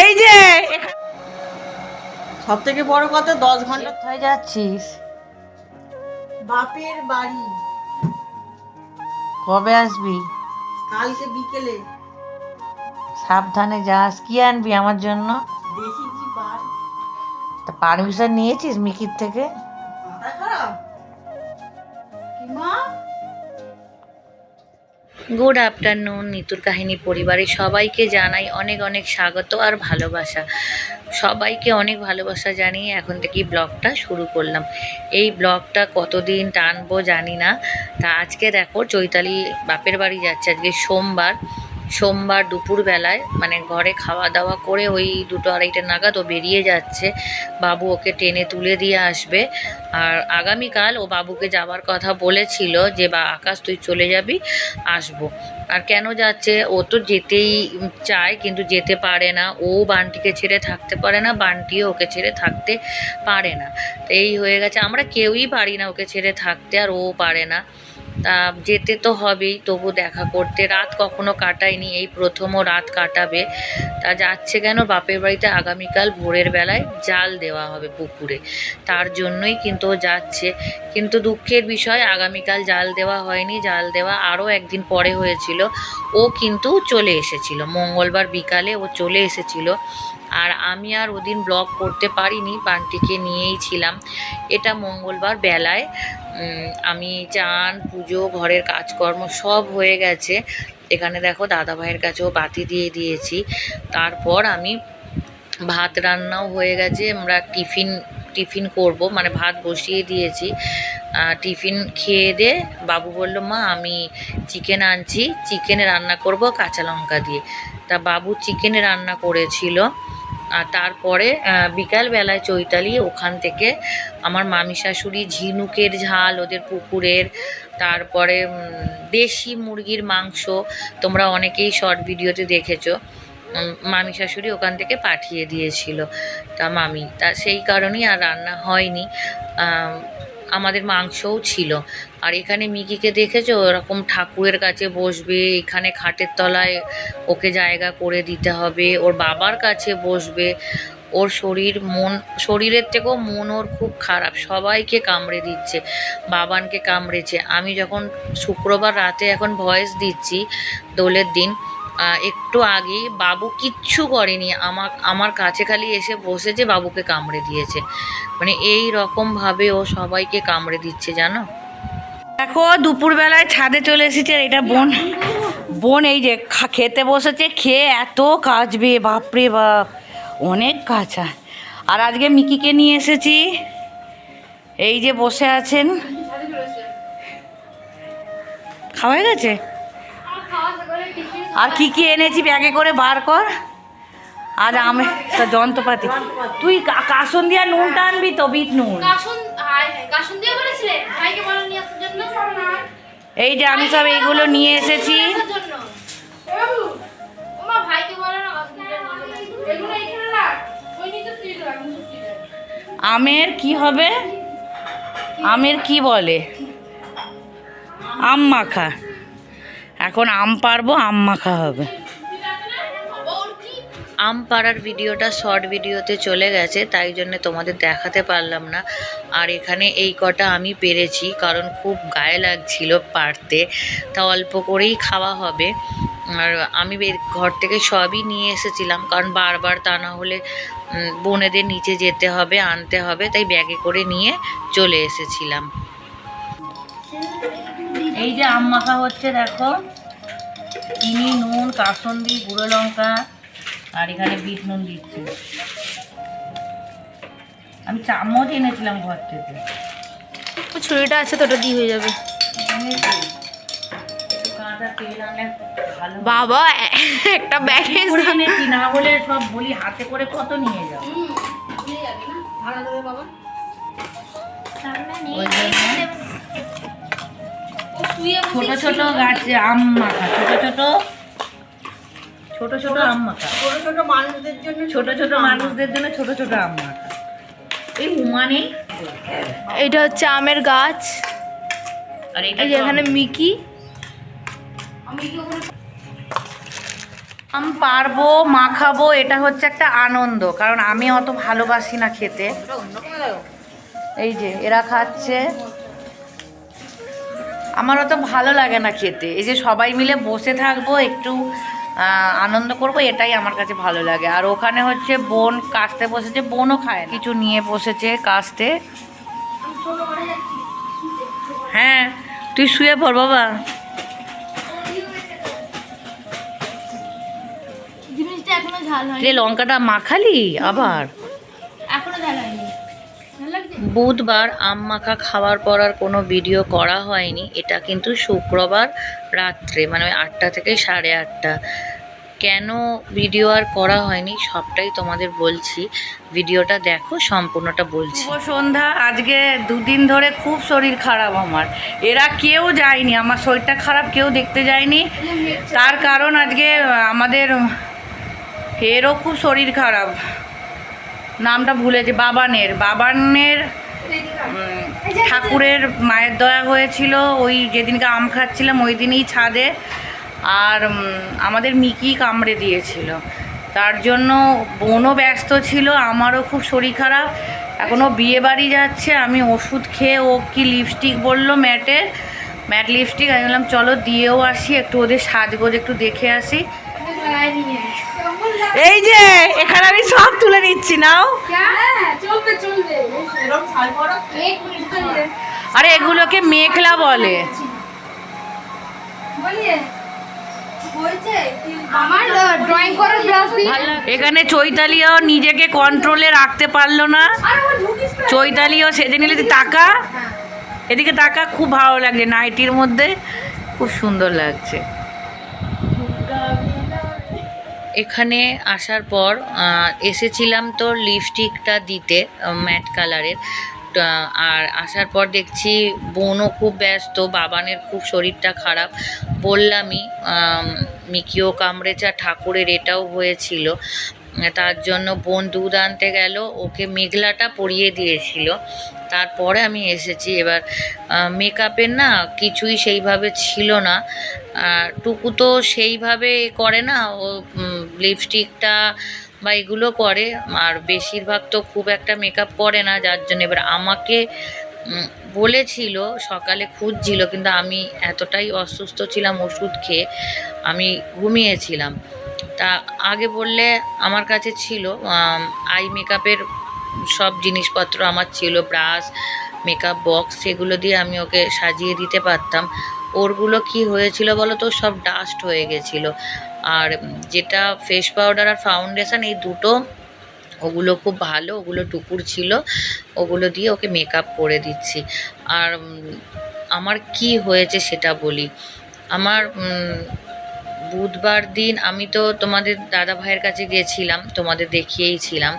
এই যে সব থেকে বড় কথা দশ ঘণ্টা কোথায় যাচ্ছিস? বাপের বাড়ি। কবে আসবি? কালকে বিকেলে। সাবধানে যাস। কি আনবি আমার জন্য? দেখি কি পার তা পারমিশন নিয়েছিস মিকির থেকে? মাথা খারাপ? কি মা? গুড আফটারনুন নিতুর কাহিনী পরিবারের সবাইকে জানাই অনেক অনেক স্বাগত আর ভালোবাসা। সবাইকে অনেক ভালোবাসা জানিয়ে এখন থেকেই ব্লগটা শুরু করলাম। এই ব্লগটা কতদিন টানবো জানি না। তা আজকে দেখো চৈতালি বাপের বাড়ি যাচ্ছে, আজকে সোমবার। সোমবার দুপুরবেলায় মানে ঘরে খাওয়া দাওয়া করে ওই দুটো আড়াইটে নাগাদ ও বেরিয়ে যাচ্ছে। বাবু ওকে টেনে তুলে দিয়ে আসবে। আর আগামীকাল ও বাবুকে যাওয়ার কথা বলেছিল যে, বা আকাশ, তুই চলে যাবি, আসব। আর কেন যাচ্ছে? ও তো যেতেই চায়, কিন্তু যেতে পারে না। ও বানটিকে ছেড়ে থাকতে পারে না, বানটিও ওকে ছেড়ে থাকতে পারে না। তো এই হয়ে গেছে। আমরা কেউই পারি না ওকে ছেড়ে থাকতে, আর ও পারে না। তা যেতে তো হবেই, তবু দেখা করতে। রাত কখনো কাটায়নি, এই প্রথমও রাত কাটাবে। তা যাচ্ছে কেন? বাপের বাড়িতে আগামীকাল ভোরের বেলায় জাল দেওয়া হবে পুকুরে। তার জন্যই কিন্তু ও যাচ্ছে। কিন্তু দুঃখের বিষয়, আগামীকাল জাল দেওয়া হয়নি। জাল দেওয়া আরও একদিন পরে হয়েছিল। ও কিন্তু চলে এসেছিল। মঙ্গলবার বিকালে ও চলে এসেছিল। আর আমি আর ওদিন ব্লগ করতে পারিনি, বান্টিকে নিয়েই ছিলাম। এটা মঙ্গলবার বেলায়। আমি চান, পুজো, ঘরের কাজকর্ম সব হয়ে গেছে। এখানে দেখো দাদা ভাইয়ের কাছেও বাতি দিয়ে দিয়েছি। তারপর আমি ভাত রান্নাও হয়ে গেছে। আমরা টিফিন টিফিন করব। মানে ভাত বসিয়ে দিয়েছি। টিফিন খেয়ে দে। বাবু বলল, মা, আমি চিকেন আনছি। চিকেনে রান্না করব কাঁচা লঙ্কা দিয়ে। তা বাবু চিকেনে রান্না করেছিল। আর তারপরে বিকালবেলায় চৈতালি ওখান থেকে আমার মামি শাশুড়ি ঝিনুকের ঝাল, ওদের পুকুরের, তারপরে দেশি মুরগির মাংস, তোমরা অনেকেই শর্ট ভিডিওতে দেখেছ। মামি শাশুড়ি ওখান থেকে পাঠিয়ে দিয়েছিল। তা মামি, তা সেই কারণেই আর রান্না হয়নি। আমাদের মাংসও ছিল। আর এখানে মিকিকে দেখেছ? ওরকম ঠাকুরের কাছে বসবে, এখানে খাটের তলায় ওকে জায়গা করে দিতে হবে, ওর বাবার কাছে বসবে। ওর শরীর মন, শরীরের থেকেও মন ওর খুব খারাপ, সবাইকে কামড়ে দিচ্ছে, বাবানকে কামড়েছে। আমি যখন শুক্রবার রাতে এখন ভয়েস দিচ্ছি দোলের দিন একটু আগে বাবু কিচ্ছু করেনি। আমার আমার কাছে খালি এসে বসেছে বাবুকে কামড়ে দিয়েছে। মানে এই রকমভাবে ও সবাইকে কামড়ে দিচ্ছে, জানো? দেখো, দুপুরবেলায় ছাদে চলে এসেছে আর এটা বোন বোন এই যে খেতে বসেছে, খেয়ে এত কাচবে বাপরে বাপ, অনেক কাঁচা। আর আজকে মিকিকে নিয়ে এসেছি। এই যে বসে আছেন। খাওয়া গেছে? আর কি কি এনেছি ব্যাগে করে বার কর? আর আমি যন্ত্রপাতি। তুই কাসন দিয়া নুনটা আনবি তো বিট নুন। এই যে আমি সব এইগুলো নিয়ে এসেছি। আমের কি হবে? আমের কি বলে? আম মাখা। এখন আম পারব আম মাখা হবে। আম পাড়ার ভিডিওটা শর্ট ভিডিওতে চলে গেছে তাই জন্য তোমাদের দেখাতে পারলাম না। আর এখানে এই কটা আমি পেরেছি কারণ খুব গায়ে লাগছিল পারতে তা অল্প করেই খাওয়া হবে। আর আমি ঘর থেকে সবই নিয়ে এসেছিলাম কারণ বারবার তা না হলে বোনেদের নিচে যেতে হবে আনতে হবে তাই ব্যাগে করে নিয়ে চলে এসেছিলাম। এই যে আম মাখা হচ্ছে দেখো। চিনি নুন কাসন্দি গুঁড়ো লঙ্কা আর এখানে বিট নুন দিচ্ছি। আমি চামচ এনেছিলাম ঘর থেকে। ছুরিটা আছে তো ওটা দিয়ে হয়ে যাবে। বাবা একটা ব্যাগে এনেছি না হলে সব বলি হাতে করে কত নিয়ে যাও। জন্য ছোট ছোট গাছ আম মাখা ছোট ছোট ছোট ছোট আম মাখা। ছোট ছোট মানুষদের জন্য ছোট ছোট মানুষদের জন্য ছোট ছোট আম মাখা। এই উমানে এটা হচ্ছে আমের গাছ। আর এটা এই যে এখানে মিকি। আমি পারব মাখাবো এটা হচ্ছে একটা আনন্দ কারণ আমি অত ভালোবাসি না খেতে। এই যে এরা খাচ্ছে। আমার অত ভালো লাগে না খেতে। এই যে সবাই মিলে বসে থাকব একটু আনন্দ করব এটাই আমার কাছে ভালো লাগে। আর ওখানে হচ্ছে বোন কাস্তে বসেছে বোনও খায় কিছু নিয়ে বসেছে কাস্তে। হ্যাঁ তুই শুয়ে পড় বাবা। লঙ্কাটা মাখালি আবার এখনও ঝাল হয়নি ঝাল লাগছে বুধবার আম মাখা খাওয়ার পর আর কোনো ভিডিও করা হয়নি। এটা কিন্তু শুক্রবার রাত্রে মানে আটটা থেকে সাড়ে আটটা। কেন ভিডিও আর করা হয়নি? সবটাই তোমাদের বলছি। ভিডিওটা দেখো, সম্পূর্ণটা বলছি। সন্ধ্যা। আজকে দুদিন ধরে খুব শরীর খারাপ আমার। এরা কেউ যায়নি, আমার শরীরটা খারাপ, কেউ দেখতে যায়নি। তার কারণ আজকে আমাদের, এরও খুব শরীর খারাপ। নামটা ভুলেছে বাবানের। বাবানের ঠাকুরের মায়ের দয়া হয়েছিল। ওই যেদিনকে আম খাচ্ছিলাম, ওই দিনই ছাদে আর আমাদের মিকি কামড়ে দিয়েছিল। তার জন্য বোনও ব্যস্ত ছিল, আমারও খুব শরীর খারাপ। এখনও বিয়ে বাড়ি যাচ্ছে, আমি ওষুধ খেয়ে ও কি লিপস্টিক বলল ম্যাটের ম্যাট লিপস্টিক আমি বললাম, চলো দিয়েও আসি, একটু ওদের সাজগোজ একটু দেখে আসি। এই যে এখানে আমি সব তুলে নিচ্ছি নাও। আরে এগুলোকে মেঘলা বলে। আমার ড্রয়িং করার ব্রাশ দিয়ে? এখানে চৈতালিও নিজেকে কন্ট্রোলে রাখতে পারল না। চৈতালিও সেজে নিলে তুই তাকা। এদিকে তাকা খুব ভালো লাগছে নাইটির মধ্যে। খুব সুন্দর লাগছে। এখানে আসার পর এসেছিলাম তো লিপস্টিকটা দিতে ম্যাট কালারের আর আসার পর দেখছি বোনও খুব ব্যস্ত, বাবানের খুব শরীরটা খারাপ। বললামই মিকিও কামড়েচা ঠাকুরের এটাও হয়েছিল। তার জন্য বোন দুধ আনতে গেল, ওকে মেঘলাটা পরিয়ে দিয়েছিল। তারপরে আমি এসেছি, এবার মেকআপের না কিছুই সেইভাবে ছিল না। টুকু তো সেইভাবে করে না, ও লিপস্টিকটা বা এগুলো করে, আর বেশিরভাগ তো খুব একটা মেকআপ করে না, যার জন্য এবার আমাকে বলেছিল, সকালে খুঁজছিল, কিন্তু আমি এতটাই অসুস্থ ছিলাম ওষুধ খেয়ে, আমি ঘুমিয়েছিলাম। তা আগে বললে আমার কাছে ছিল আই মেকআপের সব জিনিসপত্র আমার ছিল, ব্রাশ, মেকআপ বক্স, সেগুলো দিয়ে আমি ওকে সাজিয়ে দিতে পারতাম। ওরগুলো কি হয়েছিল বলো তো? সব ডাস্ট হয়ে গেছিল। আর যেটা ফেস পাউডার আর ফাউন্ডেশন, এই দুটো, ওগুলো খুব ভালো, ওগুলো টুকুর ছিল, ওগুলো দিয়ে ওকে মেকআপ করে দিচ্ছি। আর আমার কি হয়েছে সেটা বলি। আমার বুধবার দিন আমি তো তোমাদের দাদা ভাইয়ের কাছে গিয়েছিলাম তোমাদের দেখিয়েইছিলাম ছিলাম।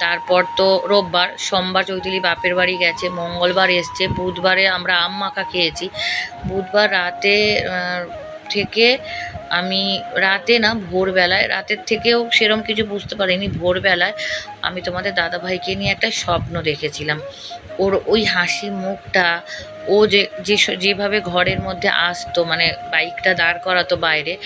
তারপর তো রোববার, সোমবার চৌধুরী বাপের বাড়ি গেছে, মঙ্গলবার এসছে, বুধবারে আমরা আম মাখা খেয়েছি। বুধবার রাতে থেকে আমি রাতে না, ভোরবেলায়, রাতের থেকেও সেরম কিছু বুঝতে পারিনি, ভোরবেলায় আমি তোমাদের দাদা ভাইকে নিয়ে একটা স্বপ্ন দেখেছিলাম। ওর ওই হাসি মুখটা, ও যে যে যেভাবে ঘরের মধ্যে আসতো মানে বাইকটা দাঁড় করাতো বাইরে,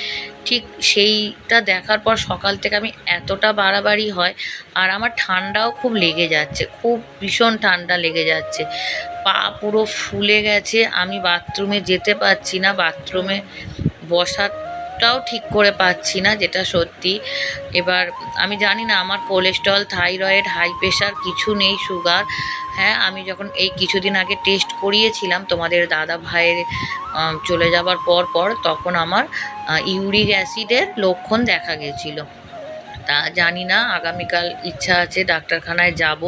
ঠিক সেইটা দেখার পর সকাল থেকে আমি এতটা বাড়াবাড়ি হয় আর আমার ঠান্ডাও খুব লেগে যাচ্ছে, খুব ভীষণ ঠান্ডা লেগে যাচ্ছে। পা পুরো ফুলে গেছে, আমি বাথরুমে যেতে পারছি না, বাথরুমে বসাটাও ঠিক করে পাচ্ছি না যেটা সত্যি। এবার আমি জানি না আমার কোলেস্ট্রল থাইরয়েড হাই প্রেশার কিছু নেই সুগার হ্যাঁ আমি যখন এই কিছুদিন আগে টেস্ট করিয়েছিলাম তোমাদের দাদা ভাইয়ের চলে যাবার পর পর, তখন আমার ইউরিক অ্যাসিডের লক্ষণ দেখা গেছিল। তা জানি না, আগামীকাল ইচ্ছা আছে ডাক্তারখানায় যাব,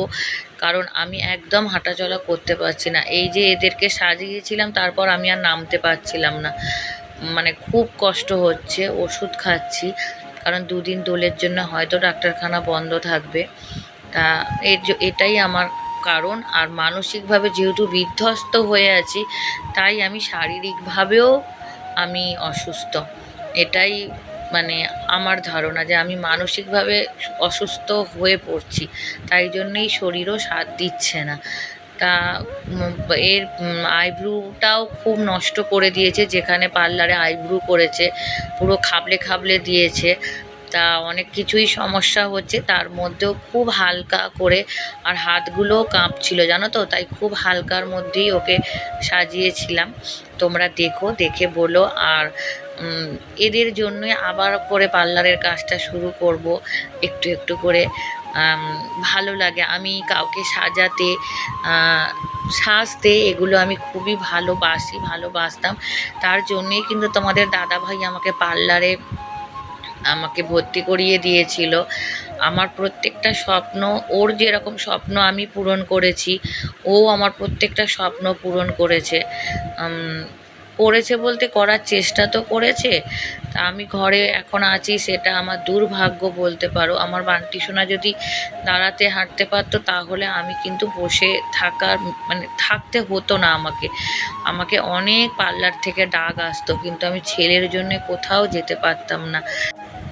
কারণ আমি একদম হাঁটাচলা করতে পারছি না। এই যে এদেরকে সাজিয়েছিলাম, তারপর আমি আর নামতে পারছিলাম না। মানে খুব কষ্ট হচ্ছে, ওষুধ খাচ্ছি। কারণ দুদিন দোলের জন্য হয়তো ডাক্তারখানা বন্ধ থাকবে। তা এর এটাই আমার কারণ। আর মানসিকভাবে যেহেতু বিধ্বস্ত হয়ে আছি, তাই আমি শারীরিকভাবেও আমি অসুস্থ। এটাই মানে আমার ধারণা যে আমি মানসিকভাবে অসুস্থ হয়ে পড়ছি। তাই জন্যেই শরীরও সাথ দিচ্ছে না। তা এর আইব্রুটাও খুব নষ্ট করে দিয়েছে, যেখানে পার্লারে আইব্রু করেছে, পুরো খাবলে খাবলে দিয়েছে। তা অনেক কিছুই সমস্যা হচ্ছে, তার মধ্যেও খুব হালকা করে, আর হাতগুলোও কাঁপছিল, জানো তো? তাই খুব হালকার মধ্যেই ওকে সাজিয়েছিলাম। তোমরা দেখো, দেখে বলো, আর এদের জন্যই আবার করে পার্লারের কাজটা শুরু করব, একটু একটু করে। ভালো লাগে। আমি কাউকে সাজাতে সাজতে এগুলো আমি খুবই ভালোবাসি, ভালোবাসতাম। তার জন্যেই কিন্তু তোমাদের দাদা ভাই আমাকে পার্লারে আমাকে ভর্তি করিয়ে দিয়েছিল। আমার প্রত্যেকটা স্বপ্ন, ওর যেরকম স্বপ্ন আমি পূরণ করেছি, ও আমার প্রত্যেকটা স্বপ্ন পূরণ করেছে। করেছে বলতে করার চেষ্টা তো করেছে। তা আমি ঘরে এখন আছি, সেটা আমার দুর্ভাগ্য বলতে পারো। আমার বান্টি সোনা যদি দাঁড়াতে হাঁটতে পারতো, তাহলে আমি কিন্তু বসে থাকার মানে থাকতে হতো না আমাকে। আমাকে অনেক পার্লার থেকে ডাক আসতো, কিন্তু আমি ছেলের জন্য কোথাও যেতে পারতাম না।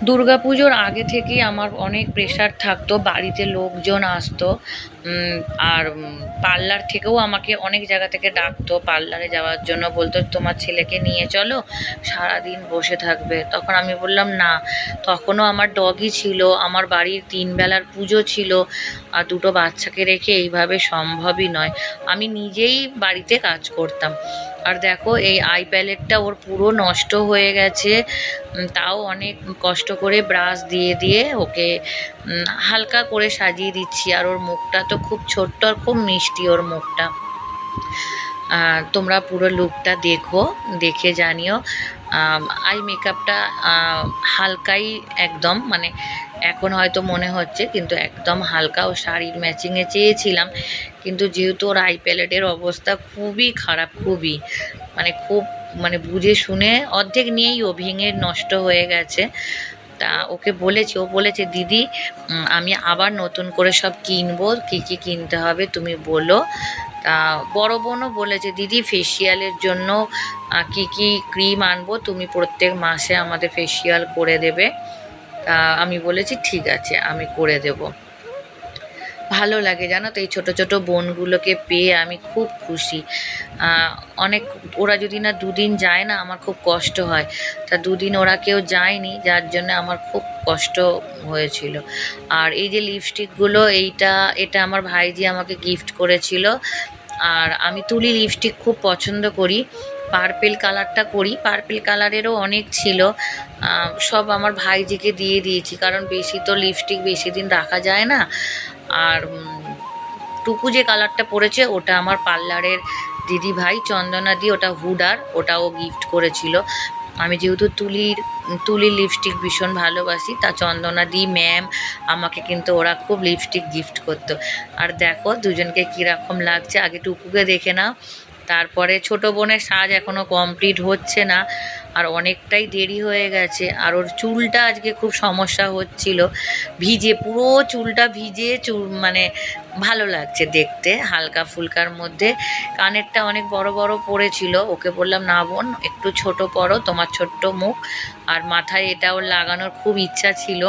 দুর্গাপুজোর আগে থেকেই আমার অনেক প্রেশার থাকতো, বাড়িতে লোকজন আসতো। আর পার্লার থেকেও আমাকে অনেক জায়গা থেকে ডাকতো, পার্লারে যাওয়ার জন্য বলতো, তোমার ছেলেকে নিয়ে চলো, সারাদিন বসে থাকবে। তখন আমি বললাম, না। তখনও আমার ডগই ছিল, আমার বাড়ির তিন বেলার পুজো ছিল, আর দুটো বাচ্চাকে রেখে এইভাবে সম্ভবই নয়। আমি নিজেই বাড়িতে কাজ করতাম। আর দেখো, এই আই প্যালেটটা ওর পুরো নষ্ট হয়ে গেছে তাও অনেক কষ্ট করে ব্রাশ দিয়ে দিয়ে ওকে হালকা করে সাজিয়ে দিচ্ছি, আর ওর মুখটা তো খুব ছোট্ট আর খুব মিষ্টি ওর মুখটা। তোমরা পুরো লুকটা দেখো, দেখে জানিও। আই মেকআপটা হালকাই একদম মানে এখন হয়তো মনে হচ্ছে, কিন্তু একদম হালকা। ও শাড়ির ম্যাচিংয়ে চেয়েছিলাম, কিন্তু যেহেতু ওর আই প্যালেটের অবস্থা খুবই খারাপ, খুবই মানে খুব মানে বুঝে শুনে অর্ধেক নিয়েই ও ভেঙে নষ্ট হয়ে গেছে। ওকে বলেছি, ও বলেছে, দিদি আমি আবার নতুন করে সব কিনবো, কী কী কিনতে হবে তুমি বলো। তা বড়ো বোনও বলেছে, দিদি ফেসিয়ালের জন্য কি কী ক্রিম আনব তুমি প্রত্যেক মাসে আমাদের ফেসিয়াল করে দেবে। তা আমি বলেছি, ঠিক আছে, আমি করে দেবো। ভালো লাগে, জানো তো? এই ছোটো ছোটো বোনগুলোকে পেয়ে আমি খুব খুশি। অনেক, ওরা যদি না দুদিন যায় না, আমার খুব কষ্ট হয়। তা দুদিন ওরা কেউ যায়নি, যার জন্য আমার খুব কষ্ট হয়েছিল। আর এই যে লিপস্টিকগুলো, এইটা, এটা আমার ভাইজি আমাকে গিফট করেছিল। আর আমি তুলি লিপস্টিক খুব পছন্দ করি। পার্পেল কালারটা করি। পার্পেল কালারেরও অনেক ছিল। সব আমার ভাইজিকে দিয়ে দিয়েছি। কারণ বেশি তো লিপস্টিক বেশি দিন রাখা যায় না। আর টুকু যে কালারটা পরেছে ওটা আমার পার্লারের দিদি ভাই, চন্দনা দি, ওটা হুডার ওটাও গিফট করেছিল। আমি যেহেতু তুলির তুলির লিপস্টিক ভীষণ ভালোবাসি, তা চন্দনা দি ম্যাম আমাকে কিন্তু ওরা খুব লিপস্টিক গিফট করতো। আর দেখো দুজনকে কীরকম লাগছে, আগে টুকুকে দেখে নাও। তারপরে ছোট বোনের সাজ এখনও কমপ্লিট হচ্ছে না। আর অনেকটাই দেরি হয়ে গেছে। আর ওর চুলটা আজকে খুব সমস্যা হচ্ছিল। ভিজে, পুরো চুলটা ভিজে চুল মানে ভালো লাগছে দেখতে, হালকা ফুলকার মধ্যে। কানেরটা অনেক বড় বড় পড়েছিল। ওকে বললাম, না বোন, একটু ছোট পরো, তোমার ছোট্ট মুখ। আর মাথায় এটা ওর লাগানোর খুব ইচ্ছা ছিল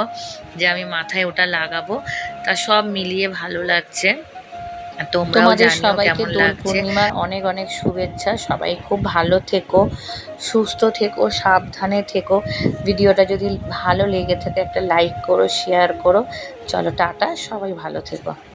যে আমি মাথায় ওটা লাগাবো। তা সব মিলিয়ে ভালো লাগছে। তোমাদের সবাইকে দোল পূর্ণিমার অনেক অনেক শুভেচ্ছা। সবাই খুব ভালো থেকো সুস্থ থেকো সাবধানে থেকো। ভিডিওটা যদি ভালো লেগে থাকে একটা লাইক করো শেয়ার করো। চলো টাটা সবাই ভালো থেকো।